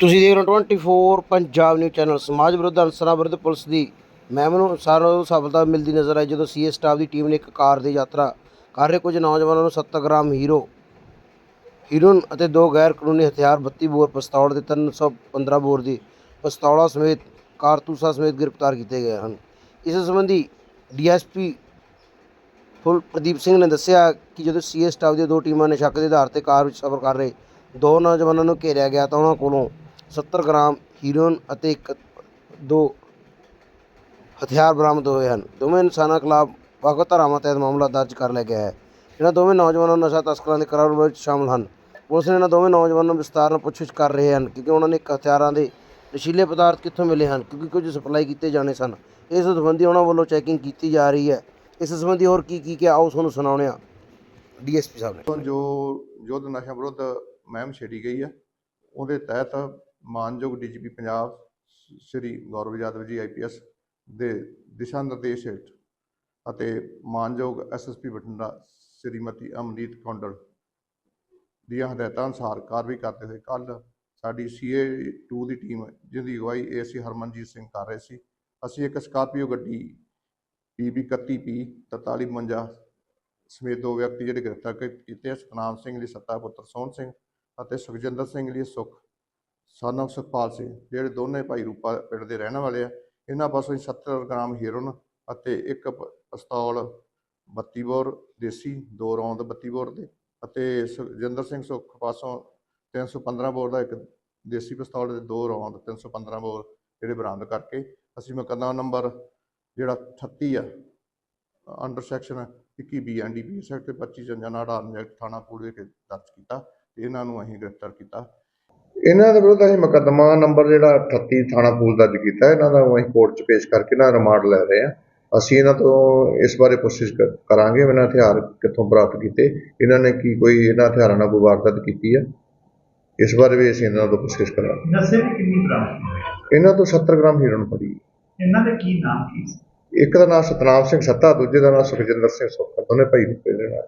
ਤੁਸੀਂ ਦੇਖ ਰਹੇ ਹੋ 24 ਪੰਜਾਬ ਨਿਊਜ਼ ਚੈਨਲ ਸਮਾਜ ਵਿਰੁੱਧ ਅਨਸਰਾਂ ਵਿਰੁੱਧ ਪੁਲਿਸ ਦੀ ਮਹਿਮ ਨੂੰ ਸਾਰੋ ਸਫਲਤਾ ਮਿਲਦੀ ਨਜ਼ਰ ਆਈ ਜਦੋਂ ਸੀਏ ਸਟਾਫ ਦੀ ਟੀਮ ਨੇ ਇੱਕ ਕਾਰ ਦੀ ਯਾਤਰਾ ਕਰ ਰਹੇ। ਕੁਝ ਨੌਜਵਾਨਾਂ ਨੂੰ 70 ਗ੍ਰਾਮ ਹੀਰੋ, ਹੀਰੋਇਨ ਅਤੇ ਦੋ ਗੈਰ ਕਾਨੂੰਨੀ ਹਥਿਆਰ 32 ਬੋਰ ਪਿਸਤੌਲ ਦੇ 315 ਬੋਰ ਦੀ ਪਿਸਤੌਲਾਂ ਸਮੇਤ ਕਾਰਤੂਸਾਂ ਸਮੇਤ ਗ੍ਰਿਫਤਾਰ ਕੀਤੇ ਗਏ ਹਨ। ਇਸ ਸੰਬੰਧੀ ਡੀਐਸਪੀ ਫੁੱਲ ਪ੍ਰਦੀਪ ਸਿੰਘ ਨੇ ਦੱਸਿਆ ਕਿ ਜਦੋਂ ਸੀਏ ਸਟਾਫ ਦੀਆਂ ਦੋ ਟੀਮਾਂ ਨੇ ਸ਼ੱਕ ਦੇ ਆਧਾਰ ਤੇ ਕਾਰ ਵਿੱਚ ਸਫ਼ਰ ਕਰ ਰਹੇ, ਦੋ ਨੌਜਵਾਨਾਂ ਨੂੰ ਘੇਰਿਆ ਗਿਆ ਤਾਂ ਉਹਨਾਂ ਕੋਲੋਂ 70 ਗ੍ਰਾਮ ਹੀਰੋਇਨ ਅਤੇ ਇੱਕ, ਦੋ ਹਥਿਆਰ ਬਰਾਮਦ ਹੋਏ ਹਨ। ਦੋਵੇਂ ਇਨਸਾਨਾਂ ਖਿਲਾਫ ਵੱਖ ਧਾਰਾਵਾਂ ਤਹਿਤ ਮਾਮਲਾ ਦਰਜ ਕਰ ਲਿਆ ਗਿਆ ਹੈ। ਇਹਨਾਂ ਦੋਵੇਂ ਨੌਜਵਾਨਾਂ ਨਸ਼ਾ ਤਸਕਰਾਂ ਦੇ ਕਾਰੋਬਾਰ ਵਿੱਚ ਸ਼ਾਮਲ ਹਨ। ਪੁਲਿਸ ਨੇ ਇਹਨਾਂ ਦੋਵੇਂ ਨੌਜਵਾਨਾਂ ਨੂੰ ਵਿਸਤਾਰ ਨਾਲ ਪੁੱਛਗਿੱਛ ਕਰ ਰਹੇ ਹਨ, ਕਿਉਂਕਿ ਉਹਨਾਂ ਨੇ ਹਥਿਆਰਾਂ ਦੇ ਨਸ਼ੀਲੇ ਪਦਾਰਥ ਕਿੱਥੋਂ ਮਿਲੇ ਹਨ, ਕਿਉਂਕਿ ਕੁਝ ਸਪਲਾਈ ਕੀਤੇ ਜਾਣੇ ਸਨ। ਇਸ ਸੰਬੰਧੀ ਉਹਨਾਂ ਵੱਲੋਂ ਚੈਕਿੰਗ ਕੀਤੀ ਜਾ ਰਹੀ ਹੈ। ਇਸ ਸੰਬੰਧੀ ਹੋਰ ਕੀ ਕੀ ਕਿਹਾ, ਆਓ ਤੁਹਾਨੂੰ ਸੁਣਾਉਂਦੇ ਹਾਂ। ਡੀਐਸਪੀ ਸਾਹਿਬ ਨੇ। ਜੋ ਯੁੱਧ ਨਸ਼ਾ ਵਿਰੁੱਧ ਮੁਹਿੰਮ ਛੇੜੀ ਗਈ ਹੈ, ਉਹਦੇ ਤਹਿਤ ਮਾਨਯੋਗ ਡੀਜੀਪੀ ਪੰਜਾਬ ਸ਼੍ਰੀ ਗੌਰਵ ਯਾਦਵ ਜੀ ਆਈਪੀਐਸ ਦੇ ਦਿਸ਼ਾ ਨਿਰਦੇਸ਼ ਹੇਠ ਅਤੇ ਮਾਨਯੋਗ ਐਸਐਸਪੀ ਬਠਿੰਡਾ ਸ਼੍ਰੀਮਤੀ ਅਮਨੀਤ ਕੌਂਡਲ ਦੀਆਂ ਹਦਾਇਤਾਂ ਅਨੁਸਾਰ ਕਾਰਵਾਈ ਕਰਦੇ ਹੋਏ ਕੱਲ ਸਾਡੀ ਸੀਏ 2 ਦੀ ਟੀਮ ਜਿਹਦੀ ਅਗਵਾਈ ਏਸੀ ਹਰਮਨਜੀਤ ਸਿੰਘ ਕਰ ਰਹੇ ਸੀ। ਅਸੀਂ ਇੱਕ ਸਕਾਰਪੀਓ ਗੱਡੀ ਪੀਬੀ 31P 4352 ਸਮੇਤ ਦੋ ਵਿਅਕਤੀ ਜਿਹੜੇ ਗ੍ਰਿਫਤਾਰ ਕੀਤੇ ਸਤਨਾਮ ਸਿੰਘ ਲਈ ਸੱਤਾ ਪੁੱਤਰ ਸੋਹਣ ਸਿੰਘ ਅਤੇ ਸੁਖਜਿੰਦਰ ਸਿੰਘ ਲਈ ਸੁਖ son of ਸੁਖਪਾਲ ਸਿੰਘ, ਜਿਹੜੇ ਦੋਨੇ ਭਾਈ ਰੂਪਾ ਪਿੰਡ ਦੇ ਰਹਿਣ ਵਾਲੇ ਆ। ਇਹਨਾਂ ਪਾਸੋਂ ਅਸੀਂ 70 ਗ੍ਰਾਮ ਹੀਰੋਇਨ ਅਤੇ ਇੱਕ ਪਿਸਤੌਲ 32 ਬੋਰ, ਦੇਸੀ, ਦੋ ਰੌਂਦ 32 ਬੋਰ ਦੇ ਅਤੇ ਸੁਖਜਿੰਦਰ ਸਿੰਘ ਸੁਖ ਪਾਸੋਂ 315 ਬੋਰ ਦਾ ਇੱਕ ਦੇਸੀ ਪਿਸਤੌਲ ਦੇ ਦੋ ਰੌਂਦ 315 ਬੋਰ ਜਿਹੜੇ ਬਰਾਮਦ ਕਰਕੇ ਅਸੀਂ ਮੁਕੱਦਮਾ ਨੰਬਰ ਜਿਹੜਾ 38 ਆ, under section 21 B NDPS act ਤੇ 25 ਜੰਜਾਨਾ ਅਧਾਰਨ ਐਕਟ ਥਾਣਾ ਪੂਰੇ ਕੇ ਦਰਜ ਕੀਤਾ ਤੇ ਇਹਨਾਂ ਨੂੰ ਅਸੀਂ ਗ੍ਰਿਫਤਾਰ ਕੀਤਾ। ਇਹਨਾਂ ਦੇ ਵਿਰੁੱਧ ਅਸੀਂ ਮੁਕੱਦਮਾ ਨੰਬਰ ਜਿਹੜਾ 38 ਥਾਣਾ ਪੂਲ ਦਰਜ ਕੀਤਾ। ਇਹਨਾਂ ਦਾ ਅਸੀਂ ਕੋਰਟ 'ਚ ਪੇਸ਼ ਕਰਕੇ ਦਾ ਰਿਮਾਂਡ ਲੈ ਰਹੇ ਹਾਂ। ਅਸੀਂ ਇਹਨਾਂ ਤੋਂ ਇਸ ਬਾਰੇ ਪੁੱਛਿਸ਼ ਕ- ਕਰਾਂਗੇ ਇਹਨਾਂ ਹਥਿਆਰ ਕਿੱਥੋਂ ਪ੍ਰਾਪਤ ਕੀਤੇ ਇਹਨਾਂ ਨੇ ਕੀ ਕੋਈ ਇਹਨਾਂ ਹਥਿਆਰਾਂ ਨਾਲ ਕੋਈ ਵਾਰਦਾਤ ਕੀਤੀ ਹੈ ਇਸ ਬਾਰੇ ਵੀ ਅਸੀਂ ਇਹਨਾਂ ਤੋਂ ਪੁੱਛਿਸ਼ ਕਰਾਂਗੇ। ਨਸ਼ੇ ਦੀ ਕਿੰਨੀ ਬਰਾਮਦ ਇਹਨਾਂ ਤੋਂ 70 ਗ੍ਰਾਮ ਹੀਰੋਇਨ ਫੜੀ ਇਹਨਾਂ ਦਾ ਕੀ ਨਾਮ ਕੀ ਸੀ? ਇੱਕ ਦਾ ਨਾਮ ਸਤਨਾਮ ਸਿੰਘ ਸੱਤਾ ਦੂਜੇ ਦਾ ਨਾਮ ਸੁਖਜਿੰਦਰ ਸਿੰਘ ਸੋਖਾ ਦੋਨੇ ਭਾਈ ਰੂਪੇ ਦੇ ਨਾਲ।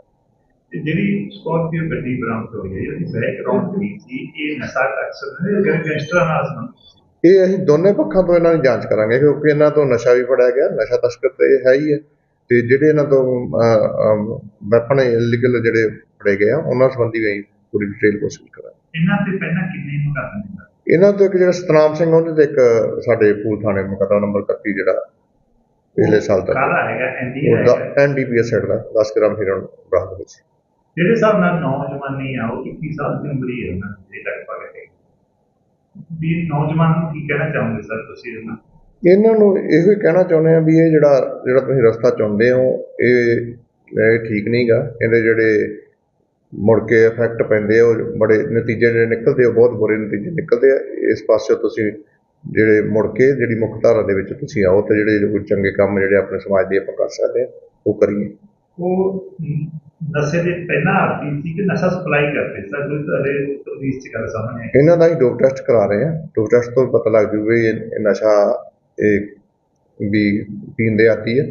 ਤੇ ਜਿਹੜੀ ਸਕਾਰਪੀਓ ਗੱਡੀ ਬਰਾਮਦ ਹੋਈ ਹੈ ਉਹਦੀ ਬੈਕਗ੍ਰਾਉਂਡ ਕੀ ਸੀ ਇਹ ਨਸ਼ਾ ਟੈਕਸ ਹੈ ਗੈਂਗਸਟਰਾਂ ਨਾਲ ਸੰਬੰਧ ਇਹ ਅਸੀਂ ਦੋਨੇ ਪੱਖਾਂ ਤੋਂ ਇਹਨਾਂ ਦੀ ਜਾਂਚ ਕਰਾਂਗੇ ਕਿਉਂਕਿ ਇਹਨਾਂ ਤੋਂ ਨਸ਼ਾ ਵੀ ਫੜਿਆ ਗਿਆ ਨਸ਼ਾ ਤਸਕਰ ਤੇ ਹੈ ਹੀ ਹੈ। ਤੇ ਜਿਹੜੇ ਇਹਨਾਂ ਤੋਂ ਵੈਪਨ ਇਲੀਗਲ ਜਿਹੜੇ ਫੜੇ ਗਏ ਆ ਉਹਨਾਂ ਸੰਬੰਧੀ ਵੀ ਪੂਰੀ ਡਿਟੇਲ ਕੋਸ਼ਿਸ਼ ਕਰਾਂਗੇ। ਇਹਨਾਂ ਤੇ ਪਹਿਲਾਂ ਕਿੰਨੇ ਮੁਕੱਦਮੇ ਨੇ ਇਹਨਾਂ ਤੋਂ ਇੱਕ ਜਿਹੜਾ ਸਤਨਾਮ ਸਿੰਘ ਉਹਦੇ ਤੇ ਇੱਕ ਸਾਡੇ ਫੂਲ ਥਾਣੇ ਮੁਕੱਦਮਾ ਨੰਬਰ 31 ਜਿਹੜਾ ਪਿਛਲੇ ਸਾਲ ਤੱਕ ਕਾਹਦਾ ਹੈਗਾ? ਐਨਡੀਪੀਐਸ ਹੈਡ ਦਾ 10 ਗ੍ਰਾਮ ਹੀਰੋਇਨ ਬਰਾਮਦ ਹੋਈ ਸੀ। ਜਿਹੜੇ ਹਿਸਾਬ ਨਾਲ ਨੌਜਵਾਨੀ ਆ, ਉਹ 21 ਸਾਲ ਦੀ ਉਮਰ ਹੀ ਹੈ ਉਹਨਾਂ ਦੀ ਲਗਭਗ ਹੈ ਵੀ ਨੌਜਵਾਨ ਨੂੰ ਕੀ ਕਹਿਣਾ ਚਾਹੁੰਦੇ ਸਰ ਤੁਸੀਂ ਇਹਨਾਂ ਇਹਨਾਂ ਨੂੰ ਇਹੋ ਹੀ ਕਹਿਣਾ ਚਾਹੁੰਦੇ ਆ ਵੀ ਇਹ ਜਿਹੜਾ ਜਿਹੜਾ ਤੁਸੀਂ ਰਸਤਾ ਚੁਣਦੇ ਹੋ, ਇਹ ਇਹ ਠੀਕ ਨਹੀਂਗਾ। ਇਹਦੇ ਜਿਹੜੇ ਮੁੜ ਕੇ ਇਫੈਕਟ ਪੈਂਦੇ ਆ, ਉਹ ਬੜੇ ਨਤੀਜੇ ਜਿਹੜੇ ਨਿਕਲਦੇ ਉਹ ਬਹੁਤ ਬੁਰੇ ਨਤੀਜੇ ਨਿਕਲਦੇ ਆ। ਇਸ ਪਾਸੇ ਤੁਸੀਂ ਜਿਹੜੇ ਮੁੜ ਕੇ ਜਿਹੜੀ ਮੁੱਖ ਧਾਰਾ ਦੇ ਵਿੱਚ ਤੁਸੀਂ ਆਓ ਤੇ ਜਿਹੜੇ ਕੋਈ ਚੰਗੇ ਕੰਮ ਜਿਹੜੇ ਆਪਣੇ ਸਮਾਜ ਦੇ ਆਪਾਂ ਕਰ ਸਕਦੇ ਆ, ਉਹ ਕਰੀਏ। ਉਹ ਨਸ਼ੇ ਦੇ ਪਹਿਲਾਂ ਆਦੀ ਸੀ ਕਿ ਨਸ਼ਾ ਸਪਲਾਈ ਕਰਦੇ ਸਰ ਕੋਈ ਤੁਹਾਡੇ ਪੁਲਿਸ ਚ ਗੱਲ ਸਾਹਮਣੇ ਆਈ। ਇਹਨਾਂ ਦਾ ਹੀ ਡੋਪ ਟੈਸਟ ਕਰਾ ਰਹੇ ਆ। ਡੋਪ ਟੈਸਟ ਤੋਂ ਪਤਾ ਲੱਗ ਜੂ ਵੀ ਇਹ ਨਸ਼ਾ ਇਹ ਵੀ ਪੀਂਦੇ ਆਤੀ ਹੈ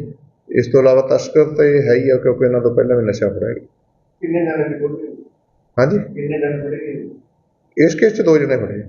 ਇਸ ਤੋਂ ਇਲਾਵਾ ਤਸਕਰ ਤਾਂ ਹੈ ਹੀ ਆ ਕਿਉਂਕਿ ਇਹਨਾਂ ਤੋਂ ਪਹਿਲਾਂ ਵੀ ਨਸ਼ਾ ਫੜਿਆ ਗਿਆ। ਕਿੰਨੇ ਜਣੇ ਦੀ ਬੋਲੀ ਹਾਂਜੀ? ਕਿੰਨੇ ਜਣੇ ਬੜੇ ਗਏ? ਇਸ ਕੇਸ 'ਚ ਦੋ ਜਣੇ ਫੜੇ ਆ।